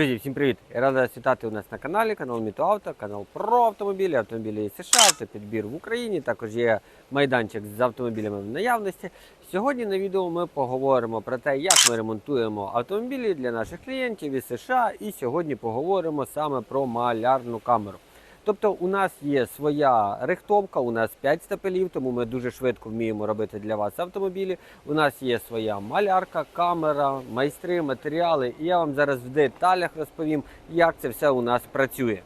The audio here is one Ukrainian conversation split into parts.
Друзі, всім привіт! Я радий вітати у нас на каналі, канал Мітоавто, канал про автомобілі, автомобілі із США, автопідбір в Україні. Також є майданчик з автомобілями в наявності. Сьогодні на відео ми поговоримо про те, як ми ремонтуємо автомобілі для наших клієнтів із США. І сьогодні поговоримо саме про малярну камеру. Тобто у нас є своя рихтовка, у нас 5 стапелів, тому ми дуже швидко вміємо робити для вас автомобілі. У нас є своя малярка, камера, майстри, матеріали. І я вам зараз в деталях розповім, як це все у нас працює.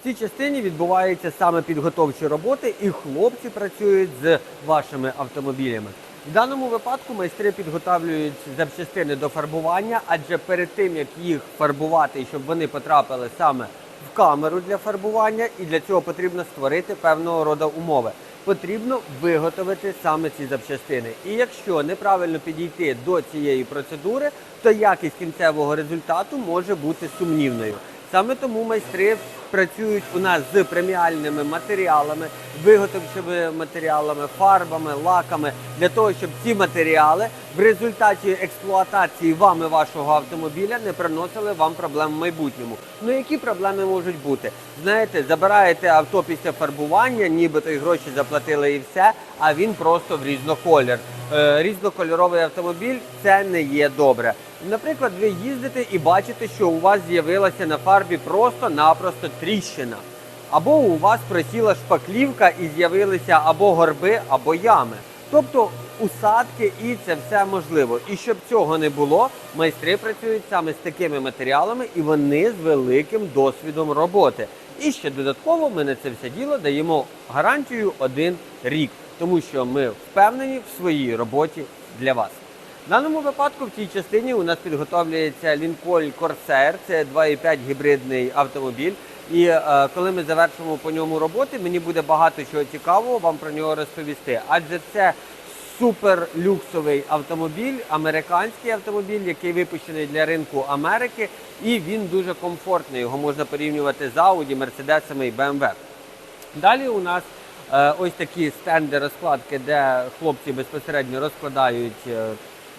В цій частині відбуваються саме підготовчі роботи, і хлопці працюють з вашими автомобілями. В даному випадку майстри підготовлюють запчастини до фарбування, адже перед тим як їх фарбувати, щоб вони потрапили саме в камеру для фарбування, і для цього потрібно створити певного роду умови. Потрібно виготовити саме ці запчастини. І якщо неправильно підійти до цієї процедури, то якість кінцевого результату може бути сумнівною. Саме тому майстри працюють у нас з преміальними матеріалами, виготовчими матеріалами, фарбами, лаками для того, щоб ці матеріали в результаті експлуатації вами вашого автомобіля не приносили вам проблем в майбутньому. Ну які проблеми можуть бути? Знаєте, забираєте авто після фарбування, нібито і гроші заплатили і все, а він просто в різноколір. Е, різнокольоровий автомобіль це не є добре. Наприклад, ви їздите і бачите, що у вас з'явилася на фарбі просто-напросто тріщина. Або у вас просіла шпаклівка і з'явилися або горби, або ями. Тобто усадки і це все можливо. І щоб цього не було, майстри працюють саме з такими матеріалами і вони з великим досвідом роботи. І ще додатково ми на це все діло даємо гарантію один рік, тому що ми впевнені в своїй роботі для вас. В даному випадку в цій частині у нас підготовлюється Lincoln Corsair, це 2,5 гібридний автомобіль. І е, коли ми завершимо по ньому роботи, мені буде багато чого цікавого вам про нього розповісти. Адже це суперлюксовий автомобіль, американський автомобіль, який випущений для ринку Америки, і він дуже комфортний. Його можна порівнювати з Audi, Мерседесами і BMW. Далі у нас е, ось такі стенди розкладки, де хлопці безпосередньо розкладають е,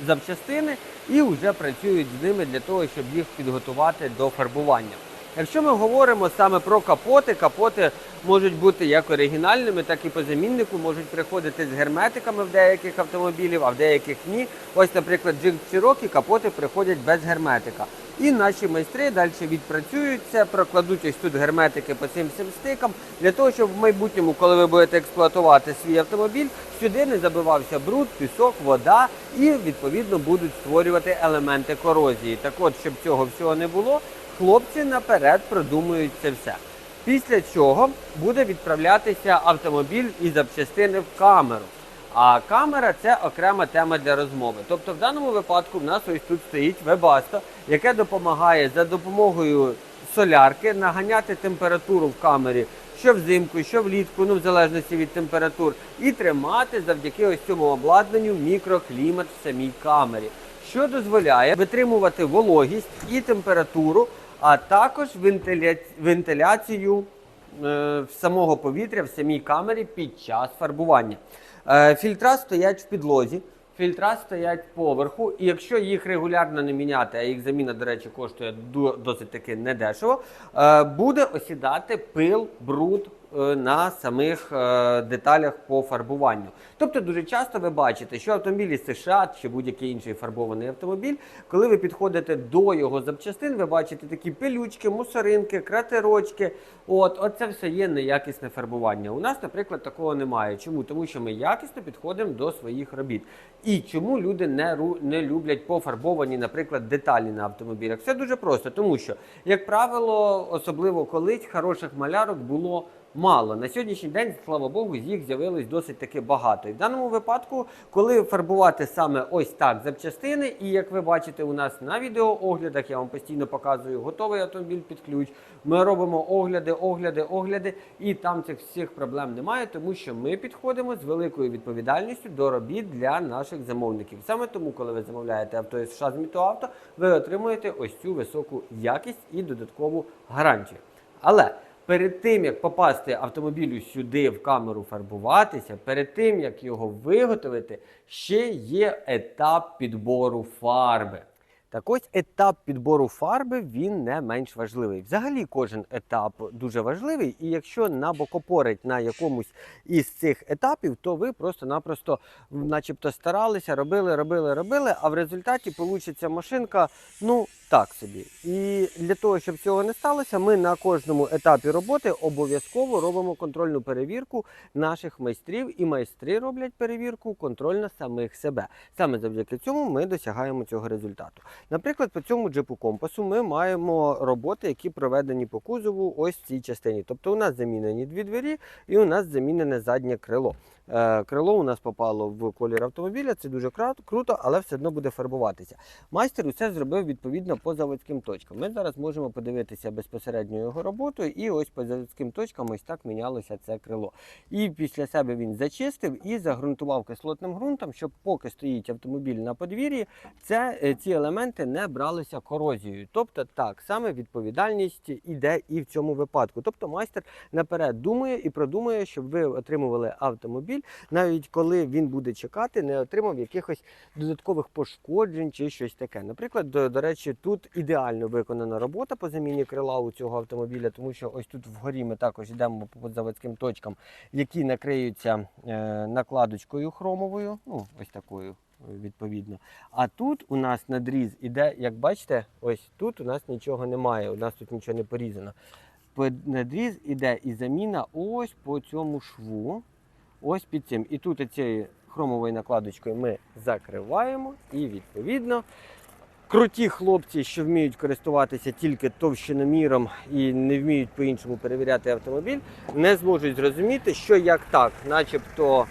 запчастини і вже працюють з ними для того, щоб їх підготувати до фарбування. Якщо ми говоримо саме про капоти, капоти можуть бути як оригінальними, так і по заміннику, можуть приходити з герметиками в деяких автомобілів, а в деяких ні. Ось, наприклад, Jeep Cherokee капоти приходять без герметика. І наші майстри далі відпрацюють це, прокладуть ось тут герметики по цим всім стикам, для того, щоб в майбутньому, коли ви будете експлуатувати свій автомобіль, сюди не забивався бруд, пісок, вода і відповідно будуть створювати елементи корозії. Так от, щоб цього всього не було, хлопці наперед продумують це все. Після чого буде відправлятися автомобіль і запчастини в камеру. А камера це окрема тема для розмови. Тобто, в даному випадку в нас ось тут стоїть вебасто, яке допомагає за допомогою солярки наганяти температуру в камері, що взимку, що влітку, ну в залежності від температур, і тримати завдяки ось цьому обладнанню мікроклімат в самій камері, що дозволяє витримувати вологість і температуру, а також вентиляцію е, самого повітря в самій камері під час фарбування. Е, Фільтра стоять в підлозі, фільтра стоять поверху, і якщо їх регулярно не міняти, а їх заміна, до речі, коштує досить таки недешево, е, буде осідати пил, бруд на самих е, деталях по фарбуванню. Тобто дуже часто ви бачите, що автомобілі США чи будь-який інший фарбований автомобіль, коли ви підходите до його запчастин, ви бачите такі пилючки, мусоринки, кратерочки. От, от це все є неякісне фарбування. У нас, наприклад, такого немає. Чому? Тому що ми якісно підходимо до своїх робіт. І чому люди не, ру- не люблять пофарбовані, наприклад, деталі на автомобілях? Все дуже просто, тому що, як правило, особливо колись хороших малярок було мало. На сьогоднішній день, слава Богу, їх з'явилось досить таки багато. І в даному випадку, коли фарбувати саме ось так запчастини, і як ви бачите, у нас на відеооглядах, я вам постійно показую готовий автомобіль під ключ. Ми робимо огляди, огляди, огляди, і там цих всіх проблем немає, тому що ми підходимо з великою відповідальністю до робіт для наших замовників. Саме тому, коли ви замовляєте авто із США з Мітоавто, ви отримуєте ось цю високу якість і додаткову гарантію. Але перед тим як попасти автомобілю сюди в камеру фарбуватися, перед тим як його виготовити, ще є етап підбору фарби. Так ось етап підбору фарби він не менш важливий. Взагалі кожен етап дуже важливий, і якщо набокопорить на якомусь із цих етапів, то ви просто-напросто, начебто, старалися, робили, робили, робили, а в результаті получиться машинка, ну так собі. І для того, щоб цього не сталося, ми на кожному етапі роботи обов'язково робимо контрольну перевірку наших майстрів, і майстри роблять перевірку контрольно самих себе. Саме завдяки цьому ми досягаємо цього результату. Наприклад, по цьому джипу компасу ми маємо роботи, які проведені по кузову ось в цій частині. Тобто у нас замінені дві двері і у нас замінене заднє крило. Е, Крило у нас попало в колір автомобіля, це дуже круто, але все одно буде фарбуватися. Майстер усе зробив відповідно по заводським точкам. Ми зараз можемо подивитися безпосередньо його роботу, і ось по заводським точкам ось так мінялося це крило. І після себе він зачистив і загрунтував кислотним ґрунтом, щоб поки стоїть автомобіль на подвір'ї, це, е, ці елементи не бралися корозією. Тобто, так саме відповідальність іде і в цьому випадку. Тобто майстер наперед думає і продумує, щоб ви отримували автомобіль, навіть коли він буде чекати, не отримав якихось додаткових пошкоджень чи щось таке. Наприклад, до, до речі, тут ідеально виконана робота по заміні крила у цього автомобіля, тому що ось тут вгорі ми також йдемо по заводським точкам, які накриються е, накладочкою хромовою, ну ось такою. Відповідно, а тут у нас надріз іде, як бачите, ось тут у нас нічого немає, у нас тут нічого не порізано. Надріз іде і заміна ось по цьому шву, ось під цим. І тут цією хромовою накладочкою ми закриваємо, і відповідно круті хлопці, що вміють користуватися тільки товщиноміром і не вміють по-іншому перевіряти автомобіль, не зможуть зрозуміти, що як так, начебто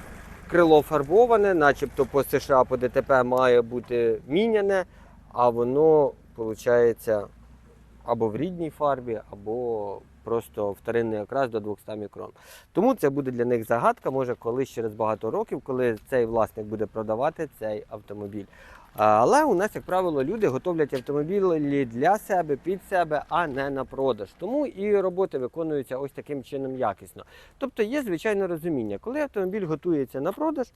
крило фарбоване, начебто по США по ДТП має бути міняне, а воно виходить або в рідній фарбі, або просто вторинний окрас до 200 мікрон. Тому це буде для них загадка, може колись через багато років, коли цей власник буде продавати цей автомобіль. Але у нас, як правило, люди готовлять автомобілі для себе, під себе, а не на продаж. Тому і роботи виконуються ось таким чином якісно. Тобто є звичайне розуміння, коли автомобіль готується на продаж.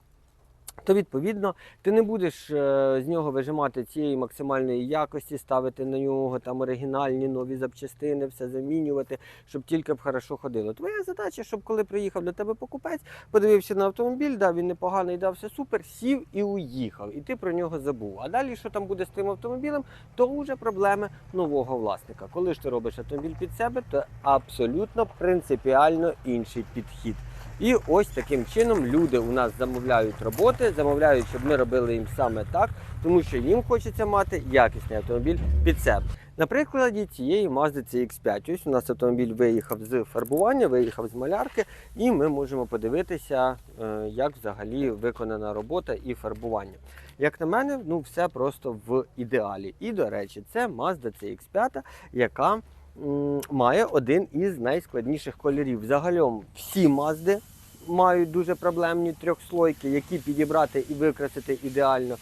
То відповідно ти не будеш е, з нього вижимати цієї максимальної якості, ставити на нього там оригінальні нові запчастини, все замінювати, щоб тільки б хорошо ходило. Твоя задача, щоб коли приїхав до тебе покупець, подивився на автомобіль, да, він непоганий, да, все супер, сів і уїхав, і ти про нього забув. А далі, що там буде з тим автомобілем, то вже проблеми нового власника. Коли ж ти робиш автомобіль під себе, то абсолютно принципіально інший підхід. І ось таким чином люди у нас замовляють роботи, замовляють, щоб ми робили їм саме так, тому що їм хочеться мати якісний автомобіль під себе. На прикладі цієї Mazda CX5. Ось у нас автомобіль виїхав з фарбування, виїхав з малярки, і ми можемо подивитися, е, як взагалі виконана робота і фарбування. Як на мене, ну все просто в ідеалі. І до речі, це Mazda CX5, яка має один із найскладніших кольорів. Загалом всі Mazda мають дуже проблемні трьохслойки, які підібрати і викрасити ідеально.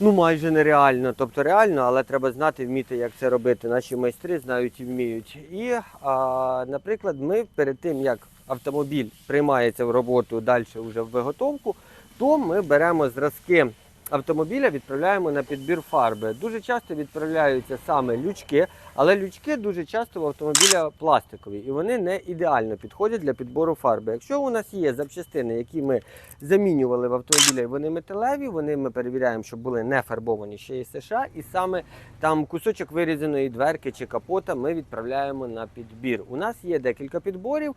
Ну, майже нереально. Тобто реально, але треба знати, вміти, як це робити. Наші майстри знають і вміють. І, а, наприклад, ми перед тим, як автомобіль приймається в роботу далі вже в виготовку, то ми беремо зразки автомобіля, відправляємо на підбір фарби. Дуже часто відправляються саме лючки, але лючки дуже часто в автомобіля пластикові і вони не ідеально підходять для підбору фарби. Якщо у нас є запчастини, які ми замінювали в автомобілі, вони металеві, вони ми перевіряємо, щоб були не фарбовані ще із США, і саме там кусочок вирізаної дверки чи капота ми відправляємо на підбір. У нас є декілька підборів,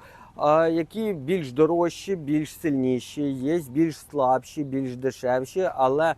які більш дорожчі, більш сильніші, є більш слабші, більш дешевші, але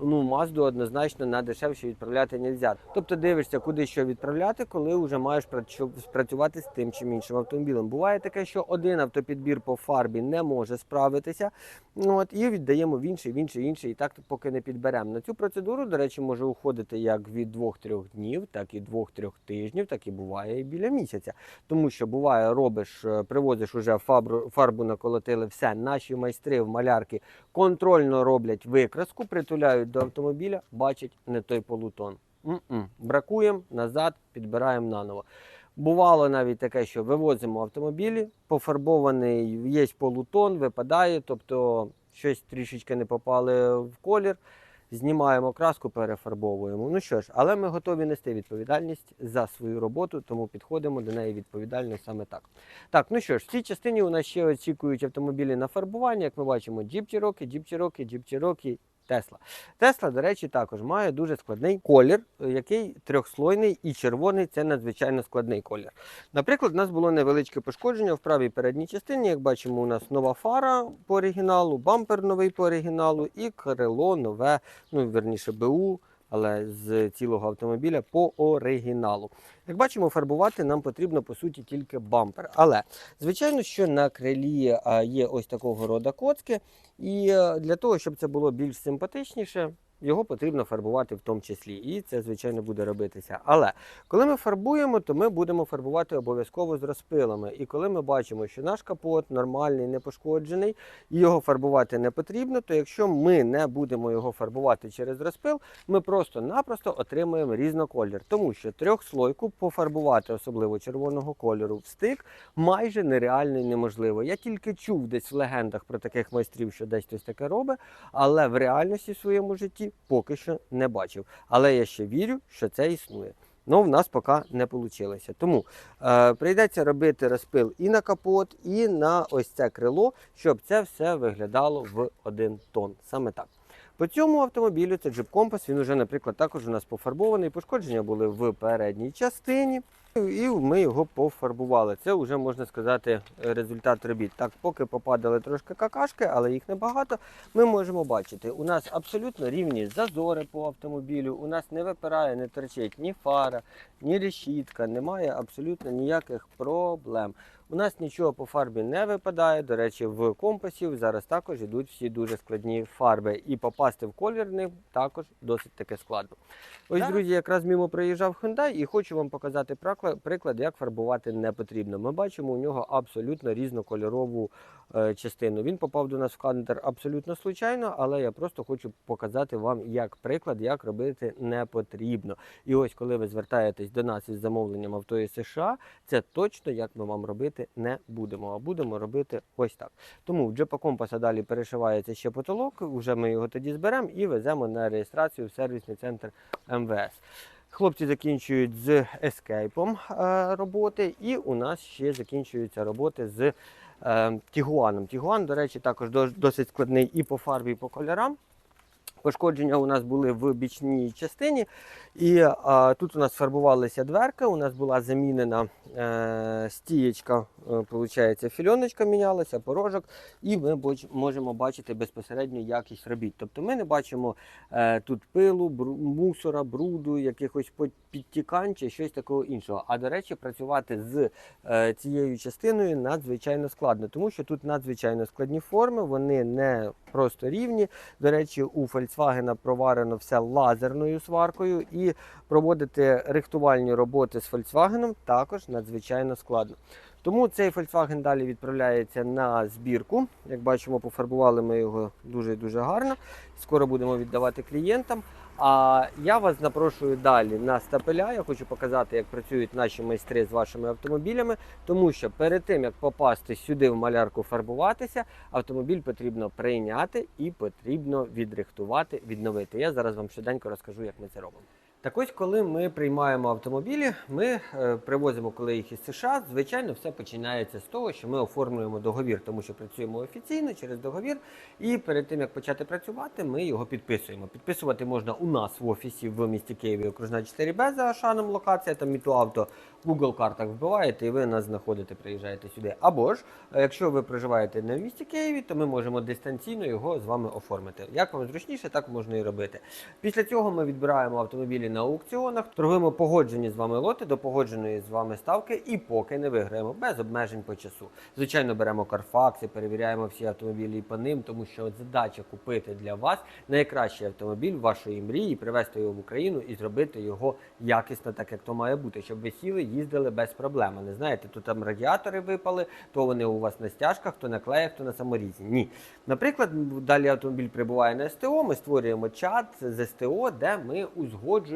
ну мазду однозначно на дешевші відправляти не можна. Тобто дивишся, куди що відправляти, коли вже маєш спрацювати з тим чи іншим автомобілем. Буває таке, що один автопідбір по фарбі не може справитися. От, і віддаємо в інший, в інший, інший, і так поки не підберемо. На цю процедуру, до речі, може уходити як від 2-3 днів, так і 2-3 тижнів, так і буває і біля місяця. Тому що буває, робиш, е, привозиш уже фарбу, фарбу наколотили, все. Наші майстри в малярки контрольно роблять викраску, притуляють до автомобіля, бачать не той полутон. М-м. Бракуємо назад, підбираємо наново. Бувало навіть таке, що вивозимо автомобілі, пофарбований, є полутон, випадає, тобто щось трішечки не попали в колір. знімаємо краску, перефарбовуємо. Ну що ж, але ми готові нести відповідальність за свою роботу, тому підходимо до неї відповідально саме так. Так, ну що ж, в цій частині у нас ще очікують автомобілі на фарбування. Як ми бачимо, Cherokee, Jeep Cherokee, Тесла. Тесла, до речі, також має дуже складний колір, е, який трьохслойний і червоний це надзвичайно складний колір. Наприклад, у нас було невеличке пошкодження в правій передній частині. Як бачимо, у нас нова фара по оригіналу, бампер новий по оригіналу і крило нове, ну верніше БУ. Але з цілого автомобіля по оригіналу. Як бачимо, фарбувати нам потрібно по суті тільки бампер. Але звичайно, що на крилі є ось такого роду коцки, і е, для того, щоб це було більш симпатичніше, його потрібно фарбувати в тому числі. І це, звичайно, буде робитися. Але коли ми фарбуємо, то ми будемо фарбувати обов'язково з розпилами. І коли ми бачимо, що наш капот нормальний, не пошкоджений, і його фарбувати не потрібно, то якщо ми не будемо його фарбувати через розпил, ми просто-напросто отримуємо різноколір. Тому що трьохслойку пофарбувати, особливо червоного кольору, в стик майже нереально і неможливо. Я тільки чув десь в легендах про таких майстрів, що десь хтось таке робить, але в реальності в своєму житті поки що не бачив. Але я ще вірю, що це існує. Ну, в нас поки не вийшло. Тому е, прийдеться робити розпил і на капот, і на ось це крило, щоб це все виглядало в один тон. Саме так. По цьому автомобілю це Jeep Compass, він вже, наприклад, також у нас пофарбований. Пошкодження були в передній частині. І ми його пофарбували. Це вже можна сказати результат робіт. Так, поки попадали трошки какашки, але їх небагато. Ми можемо бачити, у нас абсолютно рівні зазори по автомобілю. У нас не випирає, не торчить ні фара, ні решітка, немає абсолютно ніяких проблем. У нас нічого по фарбі не випадає. До речі, в компасів зараз також йдуть всі дуже складні фарби. І попасти в колір ним також досить таки складно. Ось, Так. друзі, якраз мимо приїжджав Hyundai і хочу вам показати приклад, як фарбувати не потрібно. Ми бачимо у нього абсолютно різнокольорову е, частину. Він попав до нас в кадр абсолютно случайно, але я просто хочу показати вам як приклад, як робити не потрібно. І ось, коли ви звертаєтесь до нас із замовленням авто із США, це точно як ми вам робити не будемо, а будемо робити ось так. Тому в джепа компаса далі перешивається ще потолок. Вже ми його тоді зберемо і веземо на реєстрацію в сервісний центр МВС. Хлопці закінчують з ескейпом е, роботи, і у нас ще закінчуються роботи з е, Тігуаном. Тігуан, до речі, також досить складний і по фарбі, і по кольорам. Пошкодження у нас були в бічній частині, і а, тут у нас фарбувалися дверки, у нас була замінена е, стієчка, е, фільоночка мінялася, порожок, і ми можемо бачити безпосередньо якість робіт. Тобто ми не бачимо е, тут пилу, бру- мусора, бруду, якихось підтікань чи щось такого іншого. А до речі, працювати з е, цією частиною надзвичайно складно, тому що тут надзвичайно складні форми, вони не просто рівні. До речі, у Volkswagen проварено все лазерною сваркою, і проводити рихтувальні роботи з Volkswagen також надзвичайно складно. Тому цей Volkswagen далі відправляється на збірку. Як бачимо, пофарбували ми його дуже дуже гарно. Скоро будемо віддавати клієнтам. А я вас запрошую далі на стапеля. Я хочу показати, як працюють наші майстри з вашими автомобілями. Тому що перед тим як попасти сюди в малярку фарбуватися, автомобіль потрібно прийняти і потрібно відрихтувати, відновити. Я зараз вам щоденько розкажу, як ми це робимо. Так ось, коли ми приймаємо автомобілі, ми е, привозимо коли їх із США. Звичайно, все починається з того, що ми оформлюємо договір, тому що працюємо офіційно через договір. І перед тим як почати працювати, ми його підписуємо. Підписувати можна у нас в офісі в місті Києві, окружна 4Б за Ашаном локація, там Мітуавто. В Google картах вбиваєте і ви нас знаходите, приїжджаєте сюди. Або ж, е, якщо ви проживаєте не в місті Києві, то ми можемо дистанційно його з вами оформити. Як вам зручніше, так можна і робити. Після цього ми відбираємо автомобілі на аукціонах, торгуємо погоджені з вами лоти до погодженої з вами ставки, і поки не виграємо без обмежень по часу. Звичайно, беремо карфакси, перевіряємо всі автомобілі по ним, тому що задача купити для вас найкращий автомобіль вашої мрії, привезти його в Україну і зробити його якісно, так як то має бути, щоб ви сіли, їздили без проблем. Не знаєте, тут там радіатори випали, то вони у вас на стяжках, то на клеях, то на саморізі. Ні. Наприклад, далі автомобіль прибуває на СТО, ми створюємо чат з СТО, де ми узгоджуємо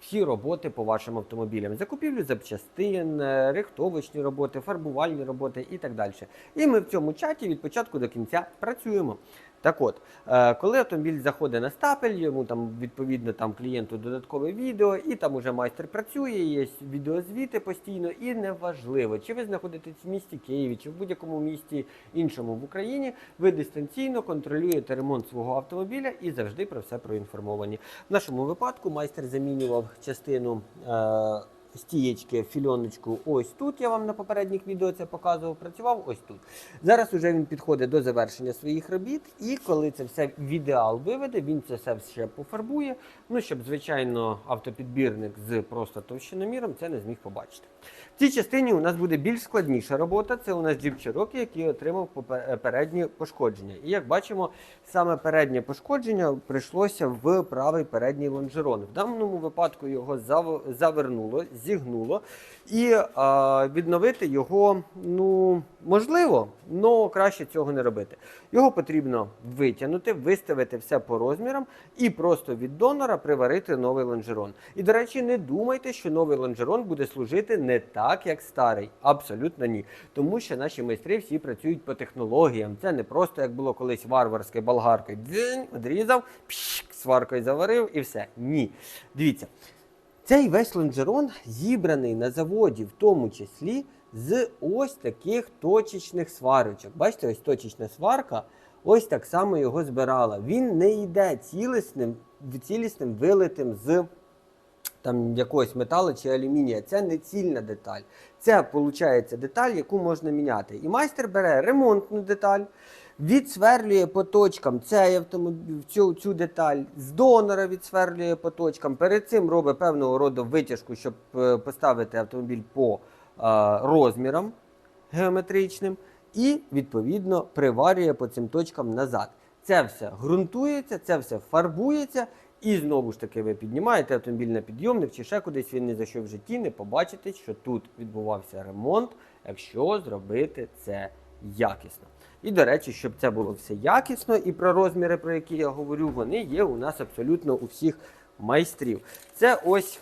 всі роботи по вашим автомобілям. Закупівлю запчастин, е, рихтовочні роботи, фарбувальні роботи і так далі. І ми в цьому чаті від початку до кінця працюємо. Так от, е, коли автомобіль заходить на стапель, йому там відповідно там клієнту додаткове відео, і там уже майстер працює, є відеозвіти постійно, і неважливо, чи ви знаходитесь в місті Києві, чи в будь-якому місті іншому в Україні, ви дистанційно контролюєте ремонт свого автомобіля і завжди про все проінформовані. В нашому випадку майстер замінював частину. Е, Стієчки, фільоночку ось тут. Я вам на попередніх відео це показував. Працював ось тут. Зараз уже він підходить до завершення своїх робіт, і коли це все в ідеал виведе, він це все ще пофарбує. Ну щоб, звичайно, автопідбірник з просто товщиноміром це не зміг побачити. В цій частині у нас буде більш складніша робота. Це у нас Jeep Cherokee, який отримав переднє пошкодження. І як бачимо, саме переднє пошкодження прийшлося в правий передній лонжерон. В даному випадку його зав- завернуло, зігнуло, і а, відновити його ну можливо, але краще цього не робити. Його потрібно витягнути, виставити все по розмірам і просто від донора приварити новий лонжерон. І, до речі, не думайте, що новий лонжерон буде служити не так, як старий. Абсолютно ні. Тому що наші майстри всі працюють по технологіям. Це не просто як було колись варварське болгаркою. Дзинь, Одрізав, пшик, сваркою заварив і все. Ні. Дивіться. Цей весь лонжерон зібраний на заводі, в тому числі з ось таких точечних сварочок. Бачите, ось точечна сварка, ось так само його збирала. Він не йде цілісним, цілісним вилитим з там якогось металу чи алюмінія. Це не цільна деталь. Це виходить деталь, яку можна міняти. І майстер бере ремонтну деталь, відсверлює по точкам цей автомобіль, цю, цю деталь, з донора відсверлює по точкам. Перед цим робить певного роду витяжку, щоб е, поставити автомобіль по е, розмірам геометричним, і відповідно приварює по цим точкам назад. Це все ґрунтується, це все фарбується. І знову ж таки ви піднімаєте автомобіль на підйомник чи ще кудись, він ні за що в житті не побачите, що тут відбувався ремонт, якщо зробити це якісно. І до речі, щоб це було все якісно, і про розміри, про які я говорю, вони є у нас абсолютно у всіх майстрів. Це ось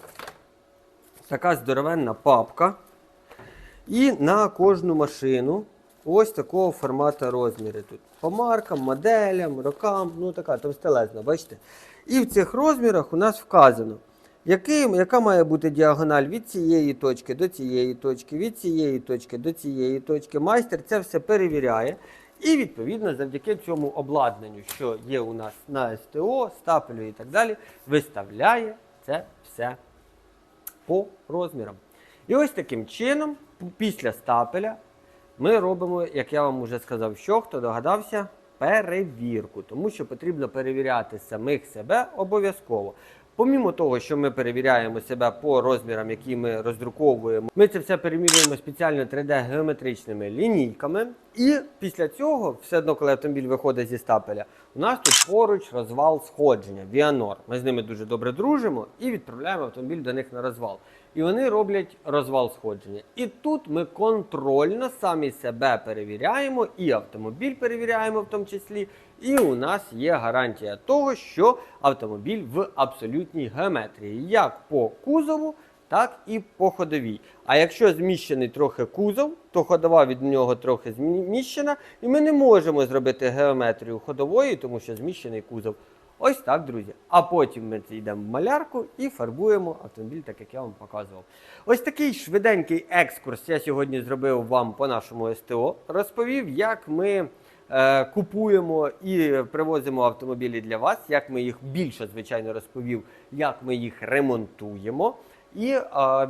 така здоровенна папка. І на кожну машину ось такого формату розміри тут. По маркам, моделям, рокам, ну така товстелезна, бачите? І в цих розмірах у нас вказано, який, яка має бути діагональ від цієї точки до цієї точки, від цієї точки до цієї точки. Майстер це все перевіряє. І відповідно завдяки цьому обладнанню, що є у нас на СТО, стапелю і так далі, виставляє це все по розмірам. І ось таким чином, після стапеля, ми робимо, як я вам вже сказав, що хто догадався, перевірку, тому що потрібно перевіряти самих себе обов'язково. Помімо того, що ми перевіряємо себе по розмірам, які ми роздруковуємо, ми це все перемірюємо спеціально 3D-геометричними лінійками. І після цього, все одно, коли автомобіль виходить зі стапеля, у нас тут поруч розвал сходження, Віанор. Ми з ними дуже добре дружимо і відправляємо автомобіль до них на розвал. І вони роблять розвал сходження. І тут ми контрольно самі себе перевіряємо, і автомобіль перевіряємо в тому числі. І у нас є гарантія того, що автомобіль в абсолютній геометрії, як по кузову, так і по ходовій. А якщо зміщений трохи кузов, то ходова від нього трохи зміщена, і ми не можемо зробити геометрію ходової, тому що зміщений кузов. Ось так, друзі. А потім ми йдемо в малярку і фарбуємо автомобіль, так як я вам показував. Ось такий швиденький екскурс я сьогодні зробив вам по нашому СТО. Розповів, як ми е, купуємо і привозимо автомобілі для вас, як ми їх більше, звичайно, розповів, як ми їх ремонтуємо. І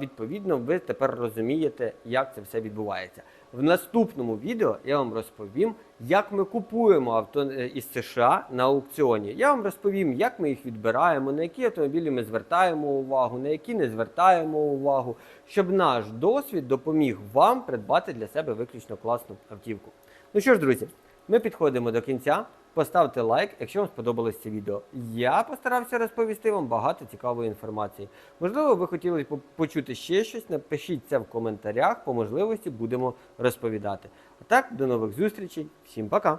відповідно ви тепер розумієте, як це все відбувається. В наступному відео я вам розповім, як ми купуємо авто е, із США на аукціоні. Я вам розповім, як ми їх відбираємо, на які автомобілі ми звертаємо увагу, на які не звертаємо увагу, щоб наш досвід допоміг вам придбати для себе виключно класну автівку. Ну що ж, друзі, ми підходимо до кінця. Поставте лайк, якщо вам сподобалось це відео. Я постарався розповісти вам багато цікавої інформації. Можливо, ви хотіли почути ще щось. Напишіть це в коментарях. По можливості будемо розповідати. А так, до нових зустрічей. Всім пока!